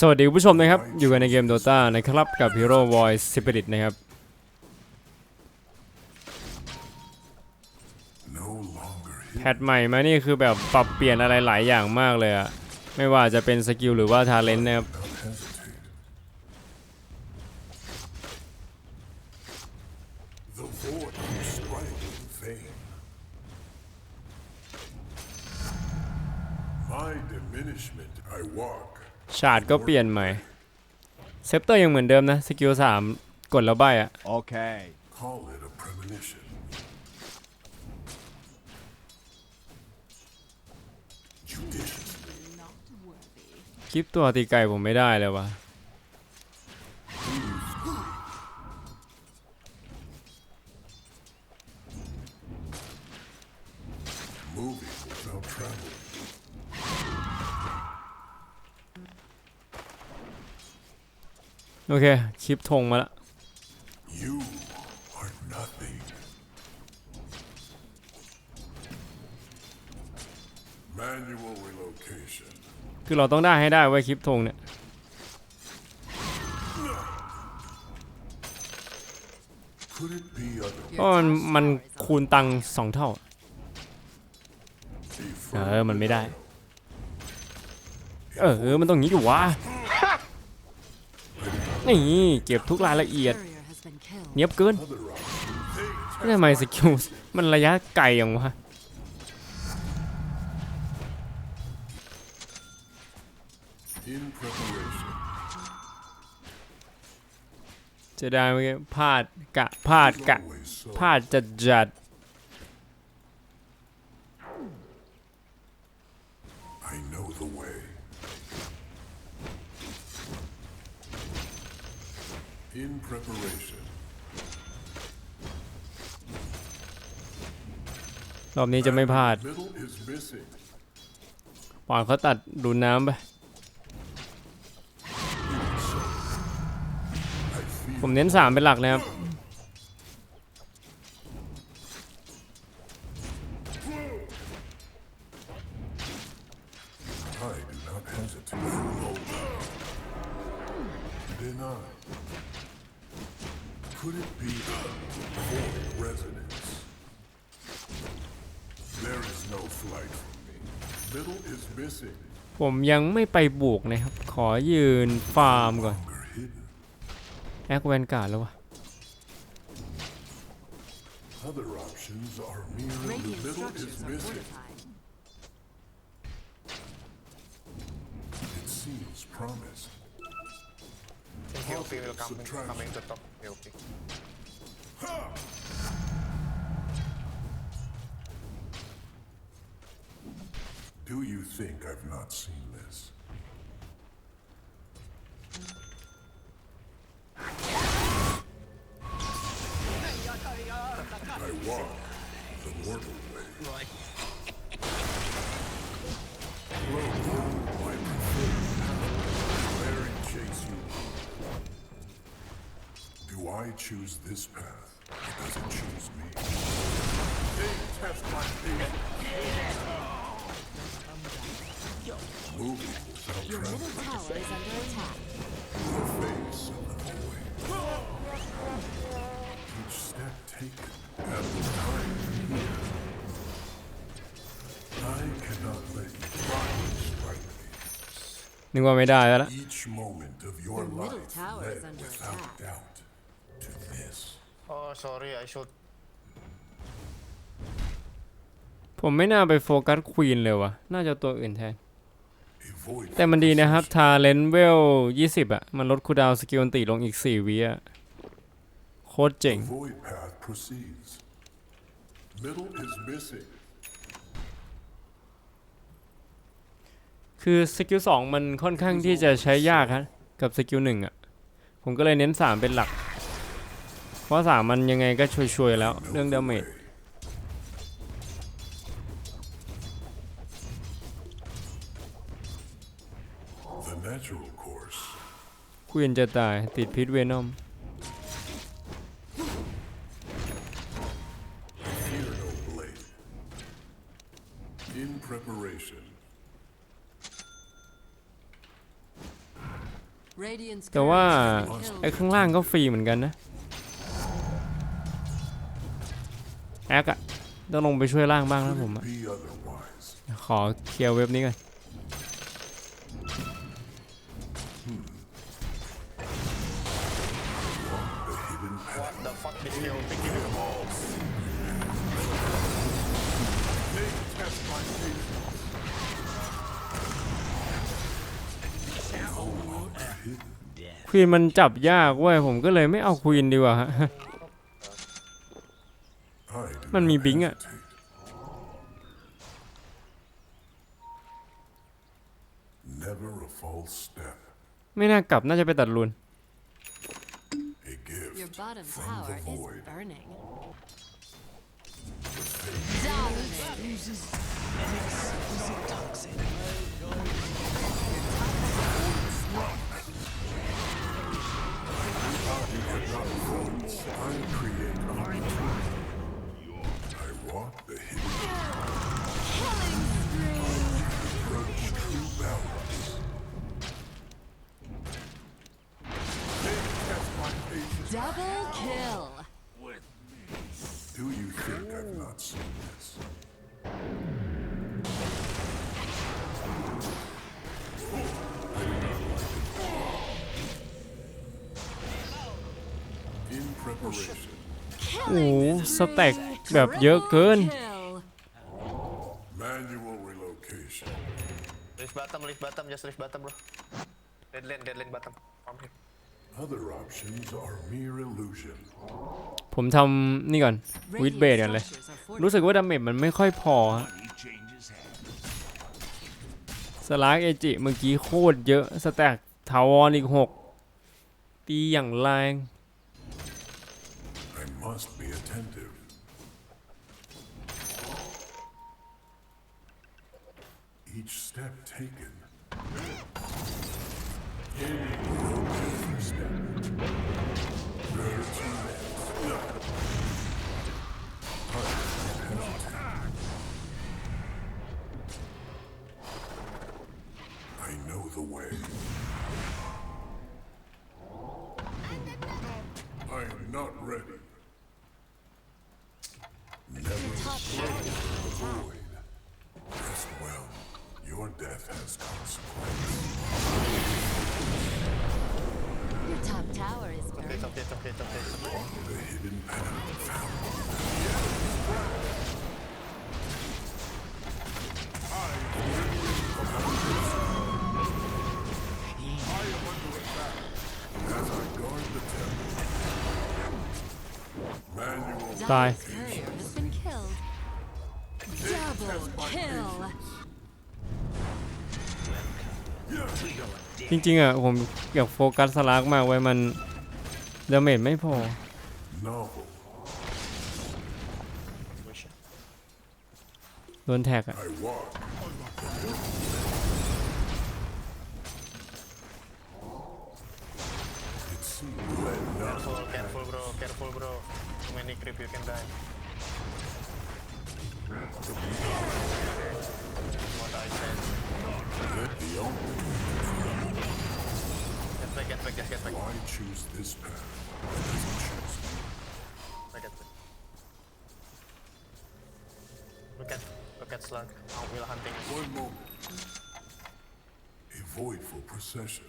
สวัสดีคุณผู้ชมนะครับ อยู่กันในเกม Dota นะครับ กับ Hero Voice Spirit นะครับ No แพทใหม่มานี่คือแบบปรับเปลี่ยนอะไรหลายอย่างมากเลยอะไม่ว่าจะเป็นสกิลหรือว่าทาเลนต์นะครับ not hesitate. The void you strike in vain. My diminishment I walk. ชาร์ดก็เปลี่ยนใหม่เซปเตอร์ยังเหมือนเดิมนะ สกิล3กดแล้วใบอะ Okay. Call it a premonition. Judiciously. คลิปตัวตีไก่ผมไม่ได้เลยวะ โอเค คลิปธงมาละ You are nothing. Manual relocation. คือเราต้องได้ให้ได้ไว้ยคลิปธงเนี่ย Could it be เพราะมันมันคูณตังค์สองเท่า เออ มันไม่ได้ เออ มันต้องอย่างนี้อยู่วะ นี่เก็บทุกรายละเอียด เนียบเกินทำไมสกิลมันระยะไกลอย่างวะจะได้ไหมพลาดกะพลาดกะพลาดจัดจัด In preparation. รอบนี้จะไม่พลาด Middle is missing. ปล่อยเขาตัดดูดน้ำไป I feel ผมเน้นสามเป็นหลักนะครับ ผมยังไม่ไปบุกนะครับ ขอยืนฟาร์มก่อน แอคแวนการ์ดแล้ววะ Do you think I've not seen this? I walk the mortal way. Flow through my preferred where it chase you. Do I choose this path, or does it choose me? They test my patience. Moving without Your traveling. middle tower is under attack. The face of the void. Each step taken at the time here. I cannot let you strike me. นึกว่าไม่ได้แล้วละ Each moment of your The middle life tower is led under without attack. doubt to this. Oh, sorry, I should. ผมไม่น่าไปโฟกัสควีนเลยวะน่าจะตัวอื่นแทน A void แต่มันดีนะครับ ทาเลนเวล 20 อะ มันลดคูดาวสกิลอันติลงอีก 4 วิอะ โคตรเจ๋ง คือสกิล2มันค่อนข้างที่จะใช้ยากฮะกับสกิล1อะ ผมก็เลยเน้น 3 เป็นหลัก เพราะ 3 มันยังไงก็ช่วยๆแล้วเรื่องดาเมจ The natural course. ควีนจะตายติดพิษเวนอม Fear no blade. In preparation. Radiant's แต่ว่า courier has been ไอ้ killed. ข้างล่างก็ฟรีเหมือนกันนะ แอคอะต้องลงไปช่วยล่างบ้างนะ Could ผมอะ it be otherwise? ขอเคลียร์เว็บนี้ก่อน ควีนมันจับยากเว้ยผมก็เลยไม่เอาควีนดีกว่าฮะ I do มันมี not บิงค์อะ hesitate. Never a false step. ไม่น่ากลับน่าจะไปตัดรูน A gift Your bottom from tower the is void. burning. Dominate. I create opportunity. I walk the hidden approach true balance. Test my patience. Double kill. โอ้โหสแต็กแบบเยอะเกิน Kill. manual relocation. Lift bottom, lift bottom, just lift bottom, bro. Dead lane, dead lane bottom. From him. Other options are mere illusion. ผมทำนี่ก่อนวิด Radiant เบสกันเลย structures are รู้สึกว่าดาเมจมันไม่ค่อยพอฮะสลากเอจิเมื่อกี้โคตรเยอะ สแต็กทาวอนอีกหกตีอย่างแรง I must be attentive. Each step taken. Every step. ตาย จริงๆอะผมอยากโฟกัสสลักมากไว้มันดาเมจไม่พอ โดนแท็กอะแคร์ฟูลโบรแคร์ฟูลโบร many creep, you can die. What I said. let the only Get back, get back, get, get back. why choose this path. It doesn't choose me. Back, get back. Look at, look at Slug. How will hunting is. One moment. A voidful procession.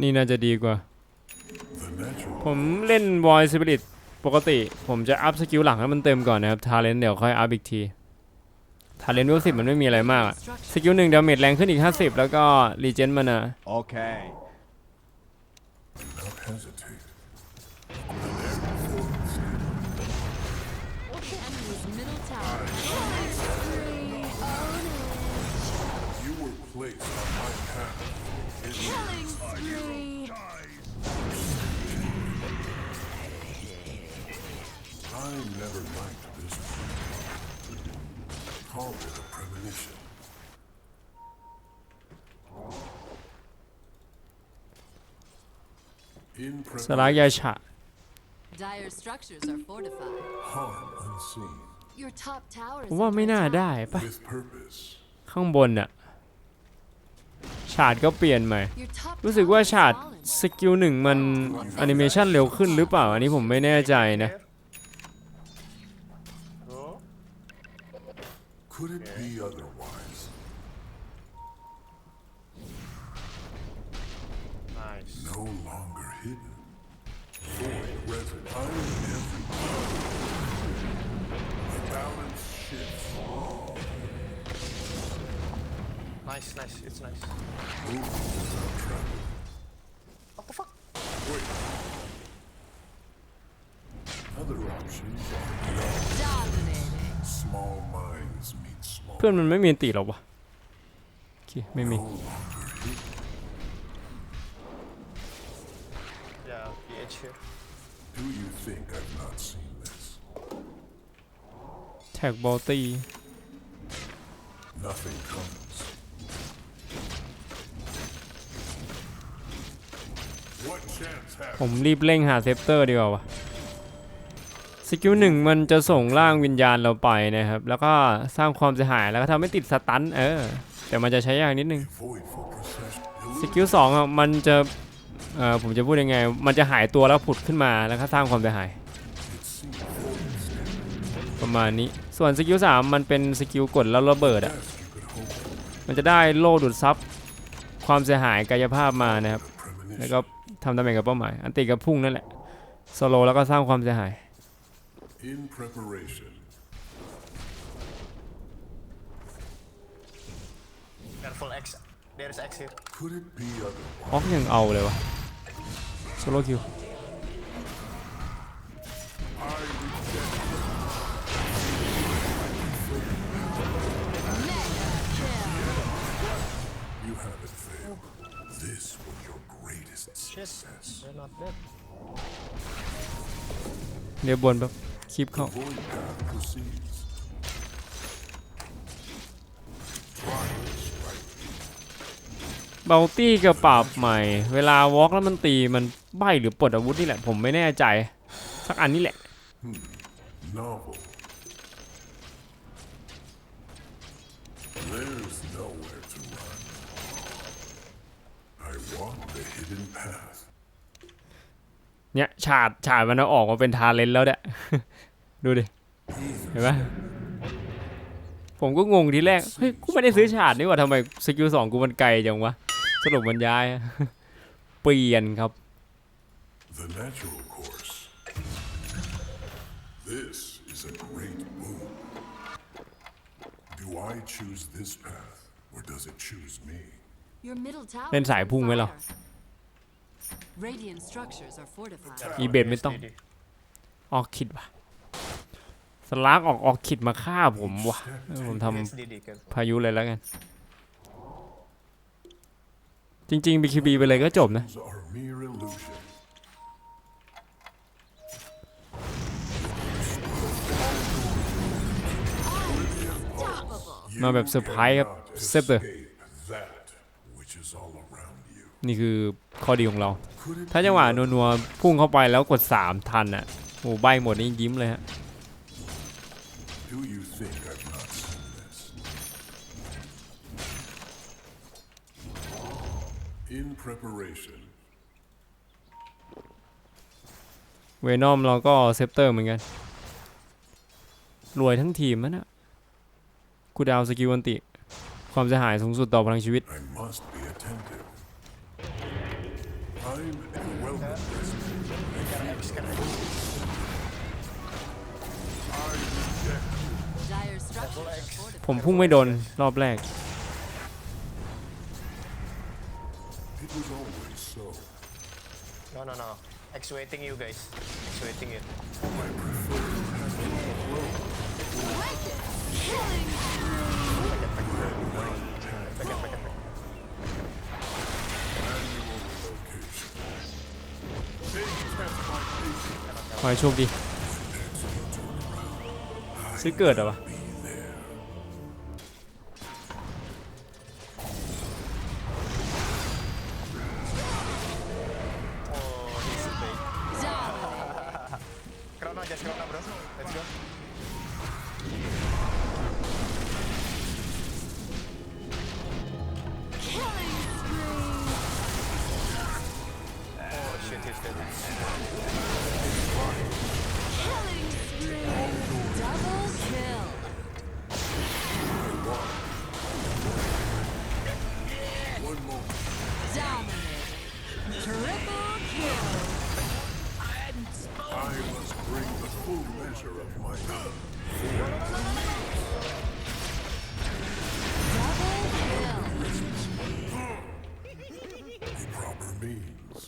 นี่น่าจะดีกว่า The natural ผมเล่น Void Spirit ปกติ ผมจะอัพสกิลหลังให้มันเต็มก่อนนะครับ ทาเลนเดี๋ยวค่อยอัพอีกที ทาเลนเวลสิบมันไม่มีอะไรมากอะสกิลหนึ่งดาเมจแรงขึ้นอีก 50 แล้วก็รีเจนมันอะ Okay. I never liked this one. Call it a premonition. In สลากยา preparation, ฉะ Dire structures are fortified. harm unseen, Your top tower ผ is มว่าไม่ under น่า attack. ได้ปะ with purpose. ข้างบนอะฉฉาดก็เปลี่ยนใหม่ Your top รู้สึกว่า tower has ฉาด fallen. สกิลหนึ่งมันแอนิเมชันเร็วขึ้นหรือเปล่า อันนี้ผมไม่แน่ใจนะ Could it be otherwise? Nice. No longer hidden. Void resident. The balance shifts. Nice, nice. It's nice. เพื่อนมันไม่มีอันติหรอวะโอเคไม่มี No longer hidden. Yeah, PH here. Do you think I've not seen this? แท็กบอลตี Nothing comes. What chance have ผมรีบเร่งหาเซฟเตอร์ดีกว่าวะ สกิลหนึ่งมันจะส่งร่างวิญญาณเราไปนะครับ แล้วก็สร้างความเสียหายแล้วก็ทำให้ติดสตันเออ แต่มันจะใช้ยากนิดนึงสกิลสองอะมันจะเอ่อผมจะพูดยังไง มันจะหายตัวแล้วผุดขึ้นมาแล้วก็สร้างความเสียหาย ประมาณนี้ส่วนสกิลสามมันเป็นสกิลกดแล้วระเบิดอะมันจะได้โล่ดูดซับความเสียหายกายภาพมานะครับ แล้วก็ทำดาเมจกับเป้าหมาย อันติกับพุ่งนั่นแหละสโลแล้วก็สร้างความเสียหาย In preparation. Careful X. There is X here. Could it be otherwise? ออกยังเอาเลยวะโซโลคิว You haven't failed. This was your greatest Shit. success. They're not dead. เดี๋ยวบนแบบ คลิปเขาเบลตี้กับปราบใหม่ เวลาวอล์กแล้วมันตีมันใบหรือปลดอาวุธนี่แหละ ผมไม่แน่ใจ สักอันนี้แหละ There's nowhere to run. I walk the hidden path. เนี่ยฉาดฉาดมันเอาออกมาเป็นทาเลนแล้วเนี่ยดูดิ เห็นปะผมก็งงทีแรก เฮ้ย กูไม่ได้ซื้อฉาดนี่หว่าทำไมสกิลสองกูมันไกลจังวะ สรุปมันย้าย เปลี่ยนครับ The natural course. This is a great boon. Do I choose this path, or does it choose me? Your middle tower. เล่นสายพุ่งไหมเรา Radiant structures are fortified. อีเบดไม่ต้อง ออกคิดว่ะสลากออกออกคิดมาฆ่าผมว่ะเออผมท SDD, careful. ำพายุเลยแล้วกัน จริง ๆ BKB ไปเลยก็จบนะ Those are mere illusion. มาแบบเซอร์ไพรส์ครับ Cannot เซฟเลย escape that which is all around you. นี่คือ ข้อดีของเรา Could it ถ้าจังหวะนัวๆพุ่งเข้าไปแล้วกด 3 ทันอะโอ้ใบหมดนี่ยิ้มเลยฮะ Do you think I've not seen this? In preparation. เวนอมเราก็เซฟเตอร์เหมือนกัน รวยทั้งทีมนะน่ะกูดาวสกิลอันติ ความเสียหายสูงสุดต่อพลังชีวิต I must be ผมพุ่งไม่โดนรอบแรก It was always so. No, no, no. X waiting you guys. X waiting you. My preferred annual location. They test my patience. ขอให้โชคดี ซื้อเกิดเหรอวะ I must bring the full measure of my Double kill. proper means.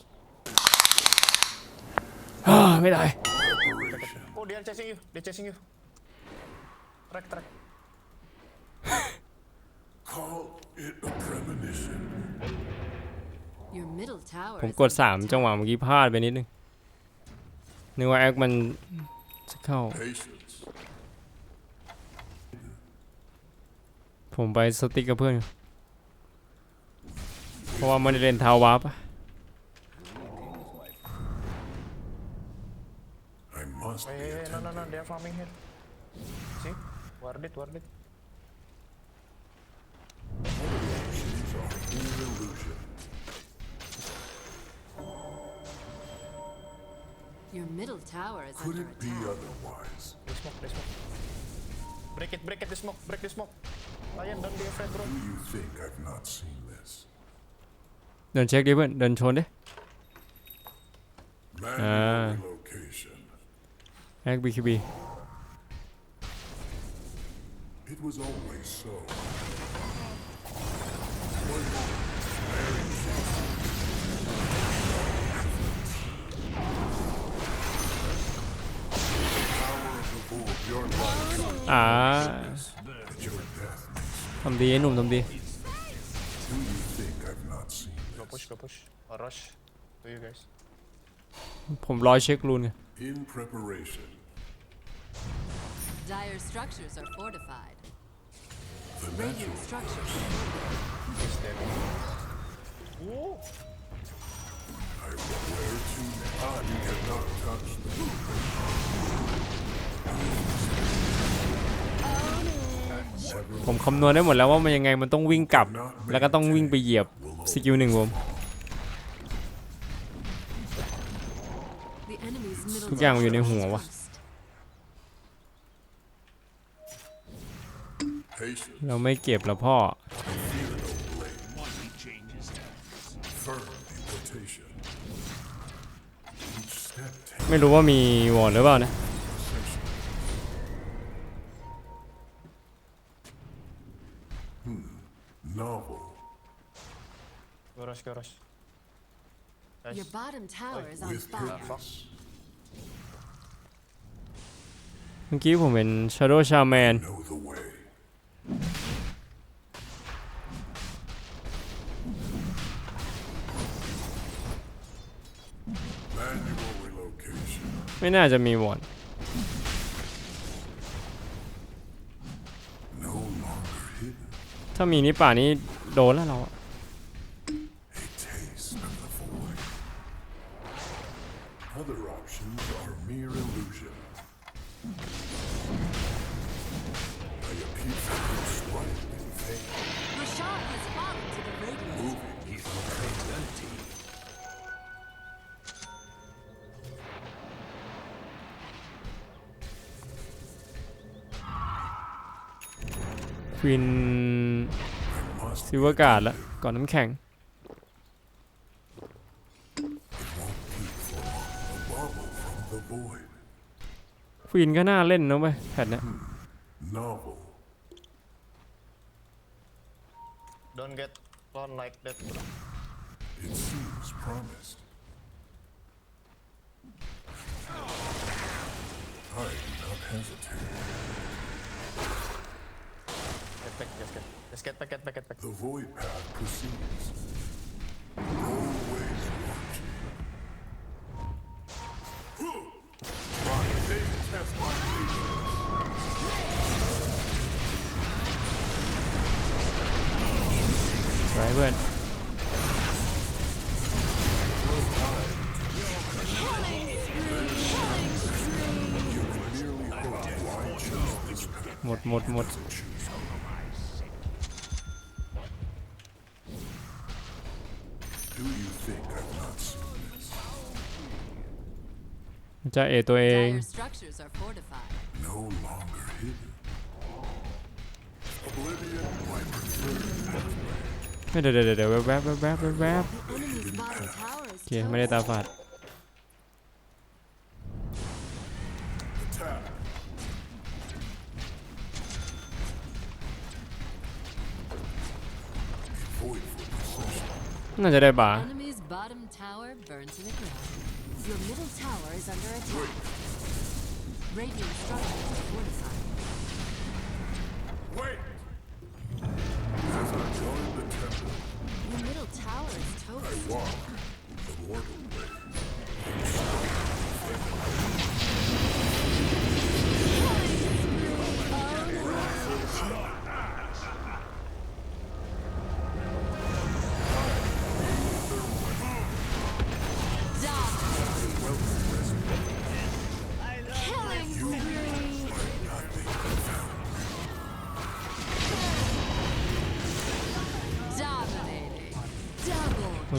อ่าไม่ได้ Preparation. Oh, they are chasing you. They're chasing you. Track, track. Call it a premonition. Your middle tower ผม is กด3จังหวะเมื่อกี้พลาดไปนิดนึง นึกว่าแอคมันจะเข้า Patience. ผมไปสติ๊กกับเพื่อนอยู่เพราะว่ามันได้เล่นทาวาร์ปอะ I must Hey, be hey, hey, no, attentive. no, no, they are farming here. See? Ward it, ward it. These Your middle tower is Could under it attack. be otherwise? They smoke, smoke. Break it, break it, the smoke, break the smoke. Lion, don't be afraid, bro. Do you think I've not seen this? Đừng check đi bạn, đừng trốn đi. À. Hack BKB. It was always so. อ่า your death. ทำดีไอ้หนุ่มทำดี Do you think I've not seen Go this? push, go push. Or rush. To you guys. ผมรอเช็ครูนไง In preparation, Dire structures are fortified. the Radiant natural structures. He's dead. Ooh. I will wear to Ah, you cannot touch the ผมคำนวณได้หมดแล้วว่ามันยังไงมันต้องวิ่งกลับ แล้วก็ต้องวิ่งไปเหยียบสกิลหนึ่งผมทุกอย่างอยู่ในหัววะเราไม่เก็บแล้วพ่อ ไม่รู้ว่ามีวอร์ดหรือเปล่านะ rush, go rush. Guys. Your bottom tower is on With fire. purpose. เมื่อกี้ผมเป็น Shadow Shaman Know the way. Manual relocation. ไม่น่าจะมีวอร์ด No longer hidden. ถ้ามีนี่ป่านี้โดนแล้วเราอะ Other options are mere illusion. I appear to strike in vain. Rashad has fallen to the radiant. Moving is not identity. ควิน Must ซิวการ์ดแล้วก่อนน้ำแข็ง ควินก็น่าเล่นนะเว้ยแพทเนี้ย Novel. Don't get clone like that, bro. It seems promised. I do not hesitate. Get back, just get. Just get back, get back, get back. The void path proceeds. จะเอตัวเอง Dire structures are fortified. No longer hidden. Oblivion, my preferred ไม่เดี๋ยวเดี๋ยวเดี๋ยวแวบแวบแวบแวบแวบแวบ The enemy's bottom tower is โอเค ไม่ได้ตา toast. ฝาด attack. Void for possession. น่าจะได้บา Enemy's bottom tower burned to the ground. Your middle tower is under attack. Radiant structures are fortified. Wait! As I join the temple, Your middle tower is toast. walk the mortal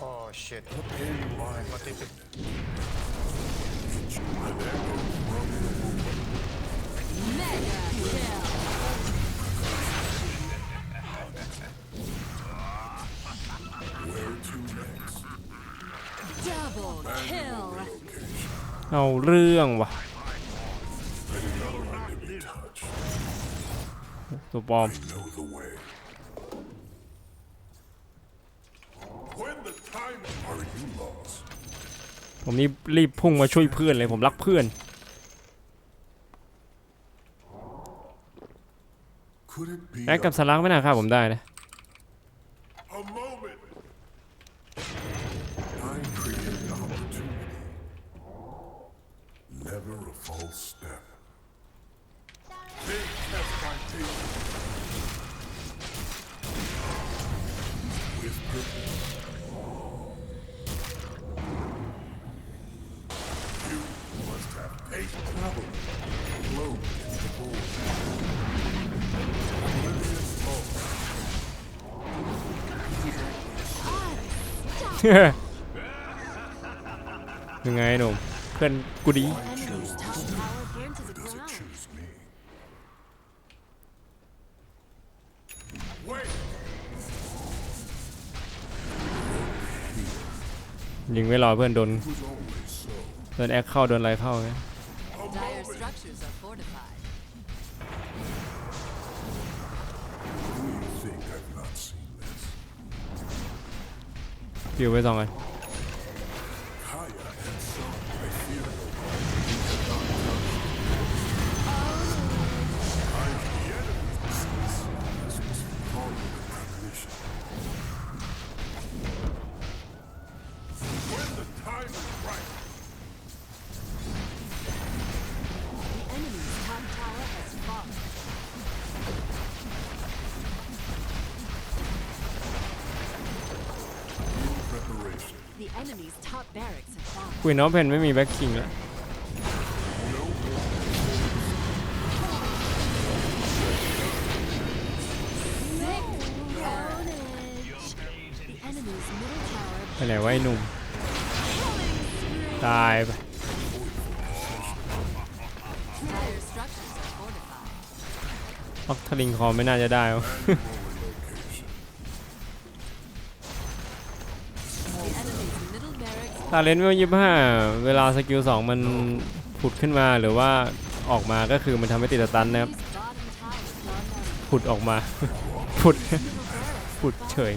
Oh shit. In my What if it... an echo from Mega kill. where to next. Double kill. Location. เอาเรื่องว่ะ I did not like to be touched. ตัวปลอม ผมนี่รีบพุ่งมาช่วยเพื่อนเลยผมรักเพื่อน แอคกับสลักไม่น่าฆ่าผมได้นะ ยังไงหนุ่มเพื่อนกูดียิงไม่รอเพื่อนโดนเพื่อนแอคเข้าโดนอะไรเข้าเนี่ย ฟิวไป คุยน้องเพนไม่มีแบ็คคิงแล้วไปไหนไว้หนุ่ม ตายไปอักทลิงคอไม่น่าจะได้ barracks ตาเลนเวลยี่ห้าเวลาสกิลสองมันผุดขึ้นมาหรือว่าออกมาก็คือมันทำให้ติดสตันนะครับ enemy's bottom tower is gone down. ผุดออกมา ผุด ผุดเฉย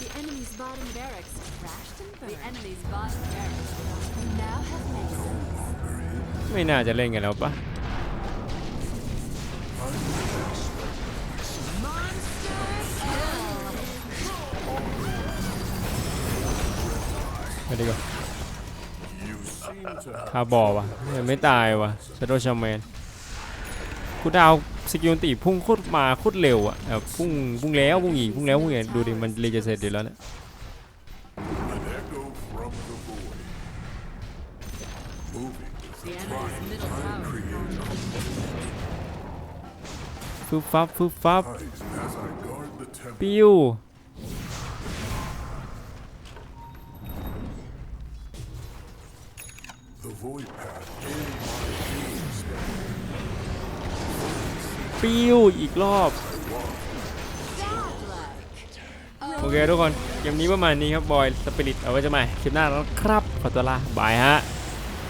The enemy's bottom barracks crashed and burned. The enemy's bottom barracks. You now have masons. ไม่น่าจะเล่นกันแล้วปะ ไปดีกว่า You seem to have คาบอว่ะยังไม่ตายว่ะชาโดชาแมนกูดาวสกิลตีพุ่งโคตรมาโคตรเร็วอะแบบพุ่งพุ่งแล้วพุ่งอีกพุ่งแล้วพุ่งอีกดูดิมันรีจะเสร็จอยู่แล้วเนี่ย an echo from the void. Moving with The the enemy's middle tower is falling. ฟึบฟับฟึบฟับ tide as I guard the temple. ปิ้ว ปิ้วอีกรอบ โอเคทุกคน เกมนี้ประมาณนี้ครับ บอย สปิริต เอาไว้จะใหม่คลิปหน้าแล้วครับ ขอตัวลาบายฮะ